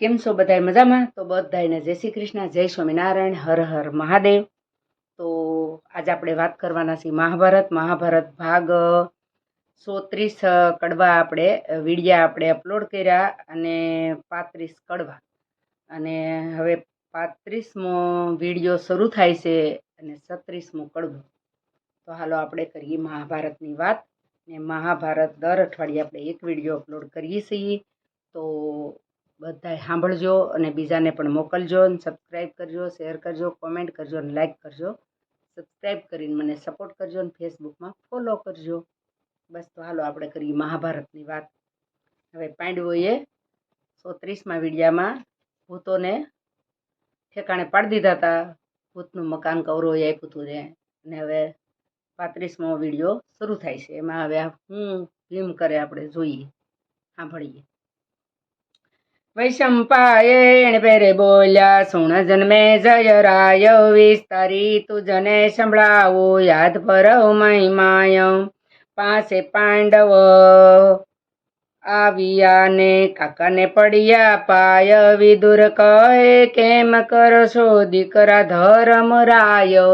કેમ છો બધાય મજામાં? તો બધાયને જય શ્રી કૃષ્ણ, જય સ્વામિનારાયણ, હર હર મહાદેવ. તો આજે આપણે વાત કરવાના છીએ મહાભારત મહાભારત ભાગ સોત્રીસ કડવા આપણે, વિડીયા આપણે અપલોડ કર્યા અને પાંત્રીસ કડવા. અને હવે પાંત્રીસમો વીડિયો શરૂ થાય છે અને છત્રીસમો કડવો. તો હાલો આપણે કરીએ મહાભારતની વાત. ને મહાભારત દર અઠવાડિયે આપણે એક વીડિયો અપલોડ કરીએ છીએ. તો બધાય સાંભળજો અને બીજાને પણ મોકલજો અને સબસ્ક્રાઈબ કરજો શેર કરજો કોમેન્ટ કરજો અને લાઈક કરજો. સબસ્ક્રાઈબ કરીને મને સપોર્ટ કરજો અને ફેસબુકમાં ફોલો કરજો. બસ તો હાલો આપણે કરીએ મહાભારતની વાત. હવે પાંડવોએ સોત્રીસમાં વિડિયામાં ભૂતોને ઠેકાણે પાડી દીધા હતા. ભૂતનું મકાન કૌરવોએ આપ્યું હતું ને. અને હવે પાંત્રીસમો વીડિયો શરૂ થાય છે. એમાં હવે હું ભીમ કરે આપણે જોઈએ. સાંભળીએ. વૈશંપાયણ પેરે બોલ્યા, સુણ જન્મે જય રાય વિસ્તારી તું જને સંભળાવો, યાદ પરવ મહિમાય પાસે પાંડવ આવ્યા ને કાકાને પડ્યા પાય, વિદુર કહે, કેમ કરશો દીકરા ધર્મ રાય?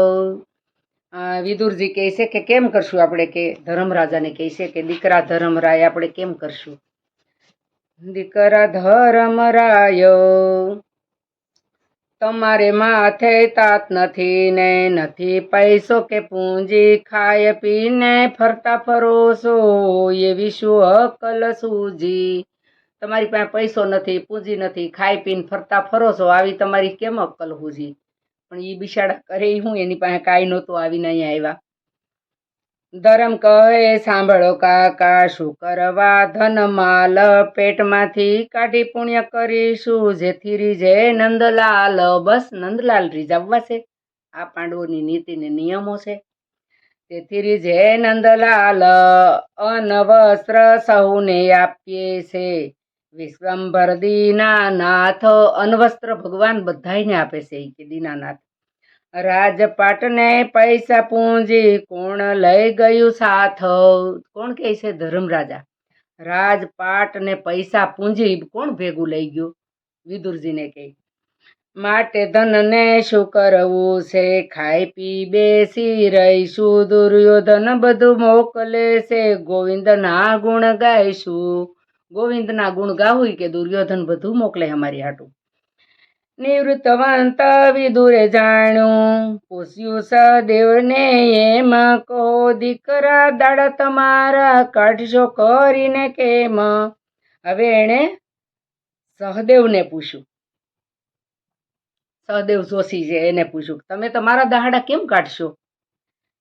વિદુરજી કહે છે કે, કેમ કરશું આપણે કે ધર્મરાજાને કહે છે કે દીકરા ધર્મરાય આપણે કેમ કરશું? દીકરા ધર્મરાયો તમારે માથે તાત નથી ને નથી પૈસો કે પૂંજી ખાય પીને ફરતા ફરોશો એવી શું અકલ સૂજી તમારી પાસે પૈસો નથી, પૂંજી નથી ખાઈ પીને ફરતા ફરો છો આવી તમારી કેમ અક્કલ સૂજી પણ એ બિશાળા કરે હું એની પાસે કાંઈ નહોતું આવીને અહીંયા આવ્યા. ધરમ કહે, સાંભળો કાકા, શું કરવા ધન માલ પેટમાંથી કાઢી પુણ્ય કરીશું? જેથી રીજે નંદલાલ, બસ નંદલાલ રીઝાવવા છે આ પાંડવોની નીતિ ને નિયમો છે. તેથી રીજે નંદલાલ અનવસ્ત્ર સહુને આપીએ છે. વિશ્વંભર દીનાનાથ અનવસ્ત્ર ભગવાન બધાને આપે છે. કે દીનાનાથ. રાજપાટને પૈસા પૂંજી કોણ લઈ ગયું સાથ? કોણ કહે છે ધર્મરાજા રાજપાટ ને પૈસા પૂંજી કોણ ભેગું લઈ ગયું? વિદુરજીને કહે. માટે ધનને શું કરવું છે? ખાઈ પી બેસી રહીશું, દુર્યોધન બધું મોકલે છે. ગોવિંદના ગુણ ગાઈશું. ગોવિંદના ગુણ ગાવું કે દુર્યોધન બધું મોકલે અમારી હાટું. નિવૃત્તવંત વિદુરે જાણ્યું, પૂછ્યું સદેવને એમ, કહો દીકરા દાડા તમારા કાઢશો કરીને કેમ? હવે એણે સહદેવને પૂછ્યું. સહદેવ જોશી છે, એને પૂછ્યું, તમે તમારા દાડા કેમ કાઢશો?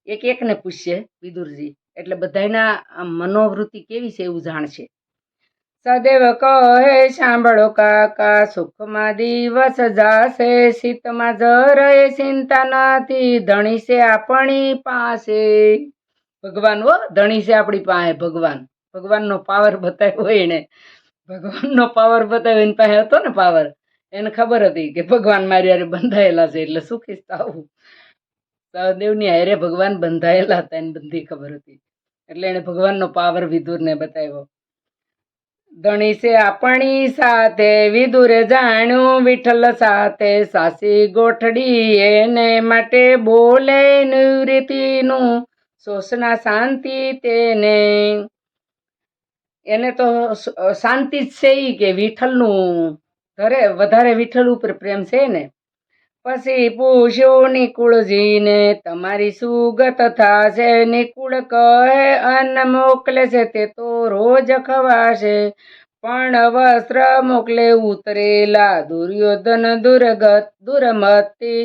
એક એકને પૂછશે વિદુરજી, એટલે બધાના મનોવૃત્તિ કેવી છે એવું જાણશે. સદેવ કહે, સાંભળો કાકા, સુખમાં દિવસ જાશે, શીતમાં જરાય ચિંતા નથી ધણી છે આપણી પાસે. ભગવાન હો ધણી છે આપણી પાસે, ભગવાન. ભગવાનનો પાવર બતાવ્યો એને. ભગવાનનો પાવર બતાવ્યો, એની પાસે હતો ને પાવર એને ખબર હતી કે ભગવાન મારી હારે બંધાયેલા છે, એટલે સુખી આવું સહદેવની હારે ભગવાન બંધાયેલા હતા, એને બધી ખબર હતી. એટલે એને ભગવાનનો પાવર વિદુરને બતાવ્યો. ધણી છે આપણી સાથે વિદુર જાણ્યું વિઠ્ઠલ સાથે. સાસી ગોઠડી એને માટે બોલે નિવૃત્તિનું શોષના શાંતિ તેને. એને તો શાંતિ જ છે ઈ કે વિઠ્ઠલનું. ઘરે, વધારે વિઠ્ઠલ ઉપર પ્રેમ છે ને? પછી પૂછ્યું નિકુળજીને, તમારી સુગત થાશે નિકુળ કહે અન્ન મોકલે છે તે તો રોજ ખવાશે. પણ વસ્ત્ર મોકલે ઉતરેલા દુર્યોધન દુર્ગત દુર્મતી.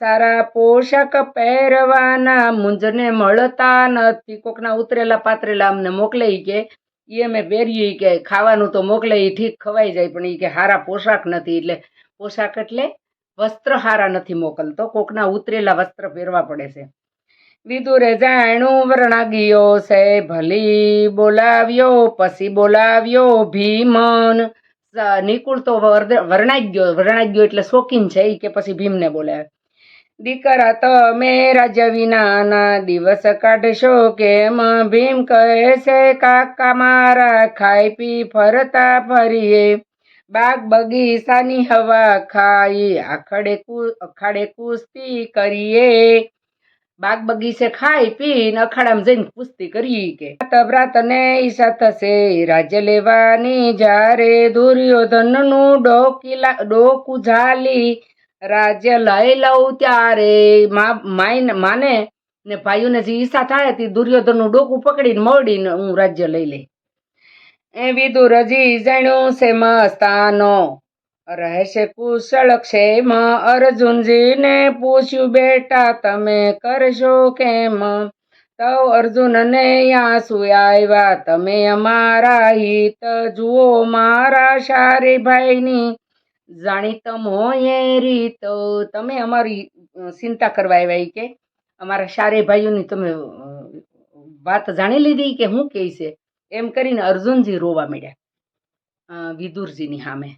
સારા પોશાક પહેરવાના મુંજને મળતા નથી. કોકના ઉતરેલા પાતરેલા અમને મોકલે કે. એ અમે પહેરીએ કે. ખાવાનું તો મોકલે એ ઠીક ખવાઈ જાય, પણ એ કે સારા પોશાક નથી. એટલે પોશાક એટલે વસ્ત્ર હારા નથી મોકલતો. કોકના ઉતરેલા વસ્ત્ર પહેરવા પડે છે. વિદુરે જાણ્યું વર્ણાગીયો છે, ભલી બોલાવ્યો પછી બોલાવ્યો ભીમન. નિકુળ તો વર્ણાઈ ગયો વર્ણાઈ ગયો એટલે શોખીન છે એ કે પછી ભીમને બોલાવે. દીકરા, તમે રાજ્ય વિનાના દિવસ કાઢશો કેમ? ભીમ કહે છે, કાકા મારા, ખાઈ પી ફરતા ફરીએ. બાગ બગીચાની હવા ખાઈ. આખડે અખાડે કુસ્તી કરીએ. બાગ બગીચે ખાઈ પી ને અખાડામાં જઈને કુસ્તી કરી કે. તબરાત ને ઈશા થશે રાજ્ય લેવાની. જ્યારે દુર્યોધનનું ડોકીલા ડોકું ઝાલી, રાજ્ય લઈ લઉં ત્યારે માને ને ભાઈઓને જે ઈચ્છા થાય તે દુર્યોધનનું ડોકું પકડીને મોડીને હું રાજ્ય લઈ લઈ. એ દુરજી જાણ્યું છે મસ્તાનો રહેશે કુશળ ક્ષેમ, અર્જુનજીને પૂછ્યું, બેટા, તમે કરશો કેમ? તો અર્જુનને આંસુ આવ્યા, તમે અમારા હિત જુઓ, મારા સારી ભાઈની જાણી તમોએ રીત. તમે અમારી ચિંતા કરવા આવ્યા કે? અમારા સારે ભાઈઓની તમે વાત જાણી લીધી કે? હું કહે છે? એમ કરીને અર્જુનજી રોવા મળ્યા અ, વિદુરજીની સામે.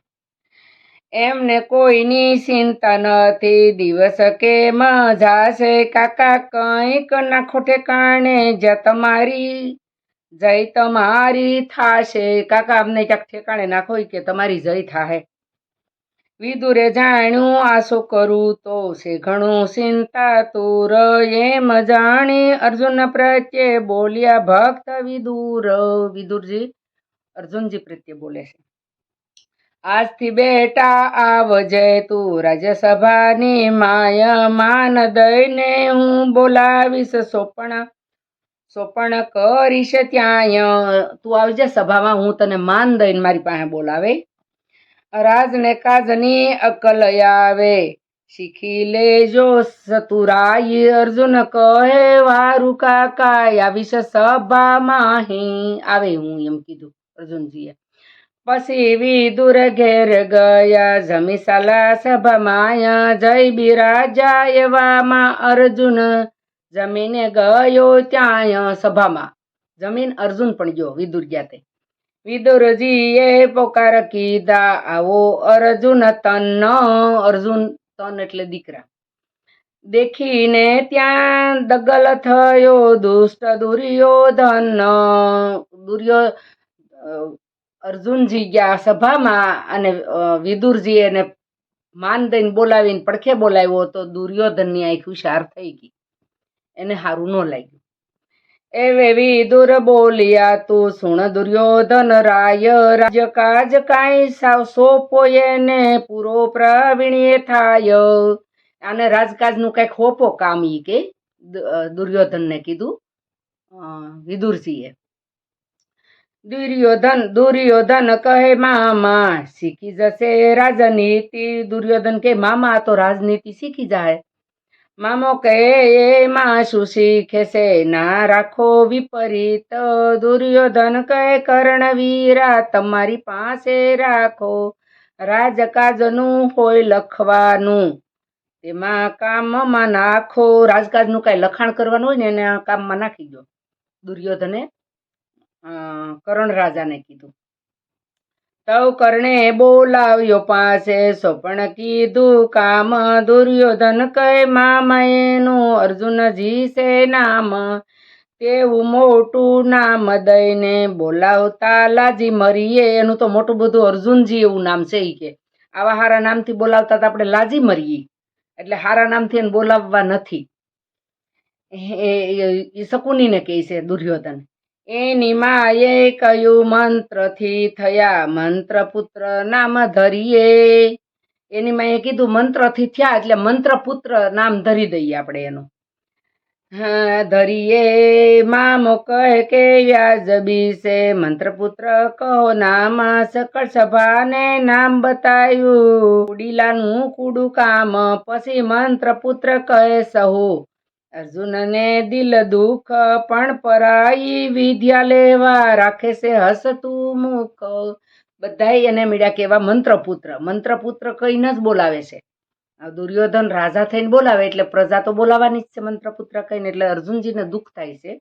એમને કોઈની ચિંતા નથી દિવસ કે મજાશે કાકા કંઈક નાખો ઠેકાણે જ તમારી જય તમારી થાશે. કાકા અમને ક્યાંક ઠેકાણે નાખો કે તમારી જય થાહે. વિદુરે જાણ્યું આ કરું તો છે ઘણું ચિંતા તુર એમ જાણી અર્જુન પ્રત્યે બોલ્યા, ભક્ત વિદુર. વિદુરજી, અર્જુનજી પ્રત્યે બોલે છે, આજથી બેટા આવજે તું રાજ્યસભાની માય માન દઈને હું બોલાવીશ સોપણ સોપણ કરીશ ત્યાં તું આવજે સભામાં, હું તને માન દઈને મારી પાસે બોલાવે. રાજને કાજની અકલ આવે. શીખી લેજો સતુરાય અર્જુન કહે, વારું કાકા આવીશ સભામાં. અહીં આવે હું એમ કીધું અર્જુનજીએ. પછી વિદુર ઘેર ગયા જમીસાલા સભામાં જય બિરાજા એવામાં અર્જુન જમીને ગયો ત્યાં સભામાં. જમીન અર્જુન પણ ગયો વિદુર ગયા તે. વિદુરજીએ પોકાર કીધા, આવો અર્જુન તન અર્જુન તન એટલે દીકરા. દેખીને ત્યાં દગલ થયો, દુષ્ટ દુર્યોધન. દુર્યો અર્જુનજી ગયા સભામાં અને વિદુરજી એને માન દઈને બોલાવીને પડખે બોલાવ્યો તો દુર્યોધનની આંખ હુશાર થઈ ગઈ. એને સારું ન લાગ્યું. એવે વિદુર બોલ્યા, તું સુણ દુર્યોધન રાય રાજ્ય કાજ કાંઈ સાવ સોપો એને, પૂરો પ્રવીણ્ય થાય. આને રાજકાજનું કંઈક હોપો કામ ઈ કે દુર્યોધન ને કીધું. વિદુરજીએ. દુર્યોધન દુર્યોધન કહે, મામા, શીખી જશે રાજનીતિ. દુર્યોધન કે, મામા તો રાજનીતિ શીખી જાય. મામો કહે એમાં શું શીખે છે? ના રાખો વિપરીત. દુર્યોધન કહે, કર્ણવીરા તમારી પાસે રાખો. રાજકાજનું હોય લખવાનું. તેમાં કામમાં નાખો. રાજકાજનું કાંઈ લખાણ કરવાનું હોય ને, એને કામમાં નાખી દો દુર્યોધને કરણ રાજાને કીધું. તવ કર્ણે બોલાવ્યો પાસે. સોપણ કીધું, કામ દુર્યોધન કહે મામા એનું અર્જુનજી છે નામ. તેવું મોટું નામ દઈને બોલાવતા લાજી મરીએ. એનું તો મોટું બધું અર્જુનજી એવું નામ છે એ કે. આવા હારા નામથી બોલાવતા તો આપણે લાજી મરીએ. એટલે હારા નામથી એને બોલાવવા નથી. એ શકુનીને કહે છે દુર્યોધન. એની માએ કયું મંત્રથી થયા? મંત્ર પુત્ર નામ ધરીએ. એની માએ કીધું મંત્રથી થયા એટલે મંત્ર પુત્ર નામ ધરી દઈએ આપણે એનું. ધરીએ. મામો કહે કે વ્યાજબી છે મંત્રપુત્ર કહો નામ સકળ સભાને નામ બતાવ્યું કુડીલાનું કુડું કામ. પછી મંત્રપુત્ર કહે સહુ. અર્જુનને દિલ દુઃખ પણ પરાઈ વિદ્યા લેવા રાખે છે હસતું મુખ બધાય એને મળ્યા કેવા મંત્રપુત્ર મંત્રપુત્ર કહીને જ બોલાવે છે. દુર્યોધન રાજા થઈને બોલાવે એટલે પ્રજા તો બોલાવાની જ છે મંત્રપુત્ર કહીને એટલે અર્જુનજીને દુઃખ થાય છે.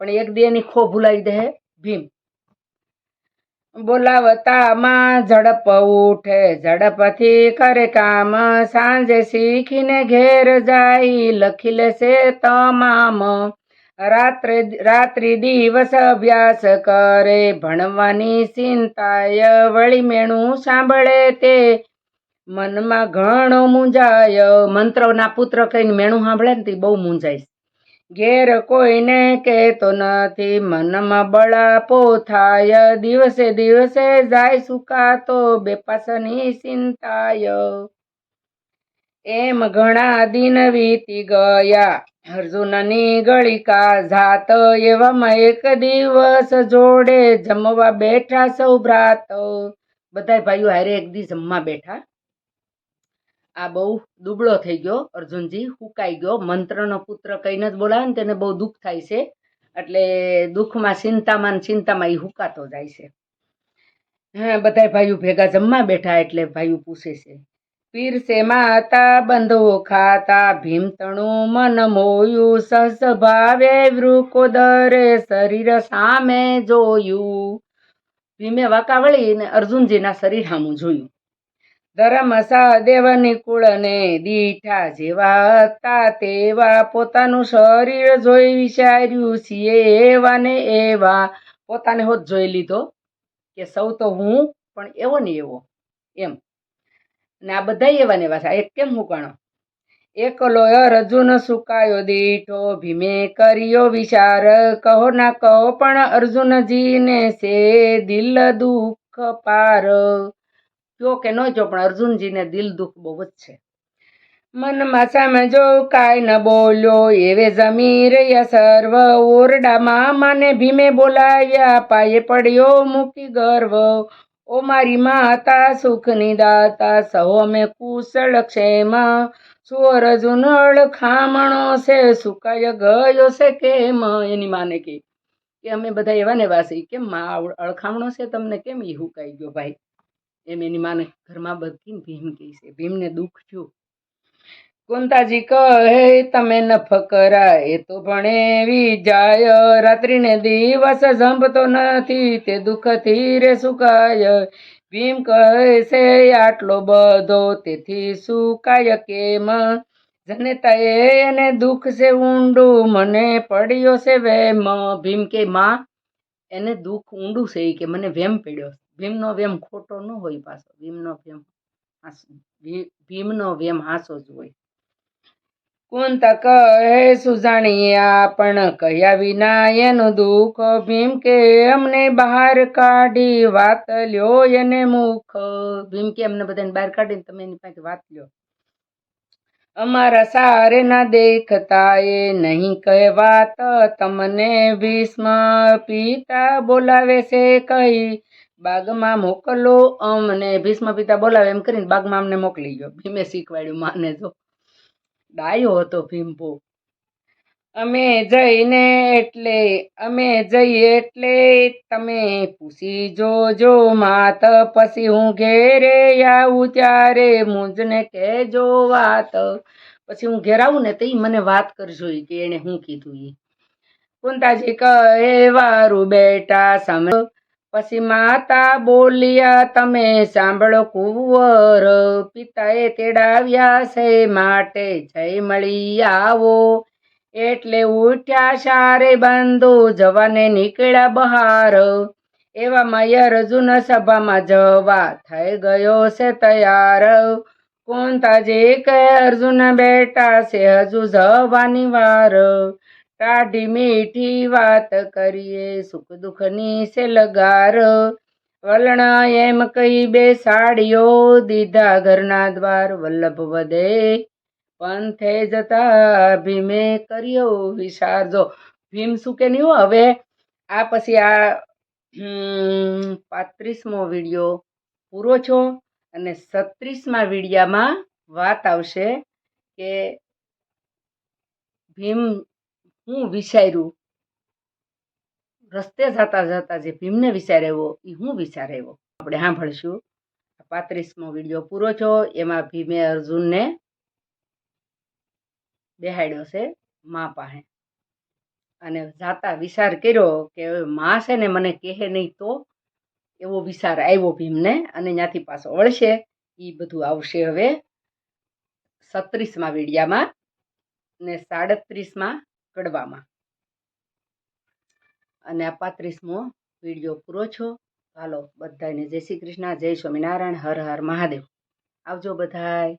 પણ એક દી એની ખો ભૂલાવી દે ભીમ. બોલાવતામાં ઝડપ ઉઠે. ઝડપથી કરે કામ. સાંજે શીખીને ઘેર જાય. લખી લેશે તમામ. રાત્રે, રાત્રિ દિવસ અભ્યાસ કરે. ભણવાની ચિંતાય વળી મેણું સાંભળે તે. મનમાં ઘણો મૂંઝાય. મંત્રના પુત્ર કહીને મેણું સાંભળે ને તે બહુ મૂંઝાય. ઘેર કોઈને કહેતો નથી, મનમાં બળાપો થાય. દિવસે દિવસે જાય સુકાતો, બેપાસની ચિંતાય એમ ઘણા દિન વીતી ગયા. અર્જુનની ગળિકા જાત એવામાં એક દિવસ જોડે જમવા બેઠા સૌ ભ્રાત બધાય ભાઈઓ હારે એક દી જમવા બેઠા. આ બહુ દુબળો થઈ ગયો. અર્જુનજી હુકાઈ ગયો. મંત્રનો પુત્ર કહીને જ બોલાવે ને તેને બહુ દુઃખ થાય છે. એટલે દુઃખમાં ચિંતામાં ચિંતામાં એ હુકાતો જાય છે. હા, બધાય ભાઈઓ ભેગા જમવા બેઠા એટલે ભાઈઓ પૂછે છે. પીરસે માતા બંધો ખાતા, ભીમતણું મન મોયું સહસ ભાવે વૃકોદરે શરીર સામે જોયું. ભીમે વાંકા વળીને અર્જુનજીના શરીર સામું જોયું. ધર્મ સહદેવની કુળને દીઠા જેવા હતા તેવા પોતાનું શરીર જોઈ વિચાર્યું છીએ એવા ને એવા. પોતાને હોત જોઈ લીધો કે સૌ તો હું, પણ એવો ને એવો. એમ. ને આ બધા એવા ને એવા એક કેમ મૂકાણો એકલો અર્જુન સુકાયો દીઠો, ભીમે કર્યો વિચાર. કહો ના કહો, પણ અર્જુનજીને છે દિલ દુઃખ પાર. કયો કે ન જો, પણ અર્જુનજીને દિલ દુઃખ બહુ જ છે. મનમાં સામે જો કાંઈ ન બોલ્યો, એવે જમી રહ્યા સર્વ ઓરડામાં. માને ભીમે બોલાવ્યા, પાયે પડ્યો મૂકી ગર્વ. ઓ મારી માતા, સુખની દાતા, સૌ અમે કુશળ ક્ષેમ. સુર જુનળ ખામણો છે, સુકાય ગયો છે કેમ? એની માને કે અમે બધા એવા ને વાસી. કેમ માં અળખામણો છે તમને કેમ ઈ હુકાઈ ગયો ભાઈ? એમ એની માને ઘરમાં બધી ભીમ કહી છે. ભીમને દુઃખ થયું. કુંતાજી કહે, તમે ન ફકરા એ તો ભણેવી જાય. રાત્રિને દિવસ જંપતો નથી, તે દુઃખથી રે સુકાય. ભીમ કહે છે, આટલો બધો તેથી સુકાય કેમ? જનેતાએ એને દુઃખ છે ઊંડું, મને પડ્યો છે વેમ. ભીમ કે, માં, એને દુઃખ ઊંડું છે કે મને વેમ પડ્યો ભીમનો વેમ ખોટો ન હોય પાછો, ભીમનો વેમ ભીમનો વેમ હાસો જ હોય. કુંત કહે સુજાણિયા પણ કહ્યા વિના એનું દુઃખ, ભીમ કે અમને બહાર કાઢી વાત લ્યો એને મુખ ભીમ કે, અમને બધાને બહાર કાઢીને તમે એની પાસે વાત લ્યો. અમારા સારે ના દેખતા એ નહીં કહેવાત તમને ભીષ્મ પિતા બોલાવે છે કઈ બાગમાં મોકલો અમને ભીષ્મ પિતા બોલાવે એમ કરીને બાગમાં અમને મોકલી ગયો. ભીમે શીખવાડ્યું માને તો. ડાયો હતો ભીમ અમે જઈને એટલે, અમે જઈએ એટલે તમે પૂછી જોજો, માત પછી હું ઘેરે આવું ત્યારે મુંજને કહેજો વાત. પછી હું ઘેર આવું ને તો એ મને વાત કરજો કે એણે શું કીધું એ કુંતાજી કહે, વારું બેટા સામે પછી માતા બોલ્યા, તમે સાંભળો કુંવર, પિતાએ તેડાવ્યા છે, માટે જય મળી આવો. એટલે ઉઠ્યા સારે બંધુ જવાને નીકળ્યા બહાર. એવા એવામાં અર્જુન સભામાં જવા થઈ ગયો છે તૈયાર. કુંતાજી કે અર્જુન બેટા છે હજુ જવાની વાર? ટાઢી મીઠી વાત કરીએ, સુખ દુઃખની સે લગાર વલણ એમ કહી બે સાડીઓ દીધા ઘરના દ્વાર. વલ્લભ વધે પંથે જતા ભીમે કર્યો વિચાર જો ભીમ શું કે નહીં હવે, આ પછી આ પાંત્રીસમો વીડિયો પૂરો છો અને છત્રીસમા વિડીયામાં વાત આવશે કે ભીમ હું વિચાર્યું? રસ્તે જતા જતા જે ભીમને વિચાર આવ્યો એ હું વિચાર આવ્યો? આપણે સાંભળશું. પાંત્રીસમો વીડિયો પૂરો છો એમાં ભીમે અર્જુનને બેહાડ્યો છે મા પાસે. અને જાતા વિચાર કર્યો કે હવે મા છે ને મને કહે નહીં તો એવો વિચાર આવ્યો ભીમને અને ત્યાંથી પાછો વળશે. એ બધું આવશે હવે સત્રીસમાં વિડીયામાં ને સાડત્રીસમાં કડવામાં. અને આ પાંત્રીસમો વીડિયો પૂરો છો. હાલો બધાને જય શ્રી કૃષ્ણ, જય સ્વામિનારાયણ, હર હર મહાદેવ. આવજો બધાય.